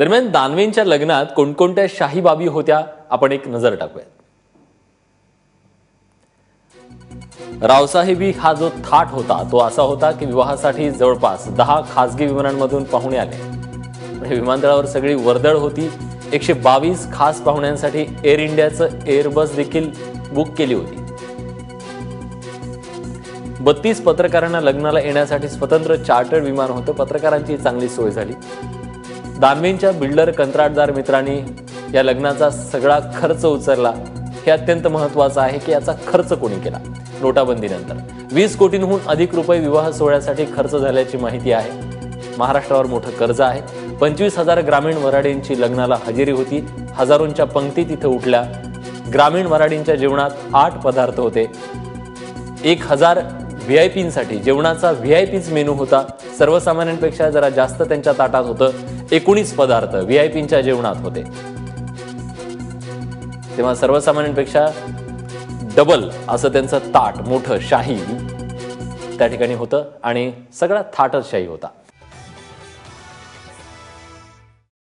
दरम्यान दानवेंच्या लग्नात कोणकोणत्या शाही बाबी होत्या आपण एक नजर टाकूया रावसाहेबी हा जो थाट होता तो असा होता की विवाहासाठी जवळपास दहा खासगी विमानांमधून पाहुणे आले. म्हणजे विमानतळावर सगळी वर्दळ होती. एकशे बावीस खास पाहुण्यांसाठी एअर इंडियाचं एअरबस देखील बुक केली होती. बत्तीस पत्रकारांना लग्नाला येण्यासाठी स्वतंत्र चार्टर्ड विमान होतं. पत्रकारांची चांगली सोय झाली. दानवेंच्या बिल्डर कंत्राटदार मित्रांनी या लग्नाचा सगळा खर्च उचलला. हे अत्यंत महत्वाचं आहे की याचा खर्च कोणी केला? नोटाबंदीनंतर. वीस कोटींहून अधिक रुपये विवाह सोहळ्यासाठी खर्च झाल्याची माहिती आहे. महाराष्ट्रावर मोठं कर्ज आहे. पंचवीस हजार ग्रामीण वराडींची लग्नाला हजेरी होती. हजारोंच्या पंक्ती तिथं उठल्या. ग्रामीण वराडींच्या जेवणात आठ पदार्थ होते. एक हजार व्ही आय पींसाठी जेवणाचा व्ही आय पीच मेनू होता. सर्वसामान्यांपेक्षा जरा जास्त त्यांच्या ताटात होतं. एकोणीस पदार्थ व्ही आय पींच्या जेवणात होते. तेव्हा सर्वसामान्यांपेक्षा डबल असं त्यांचं ताट मोठं शाही त्या ठिकाणी होतं आणि सगळा थाटच शाही होता.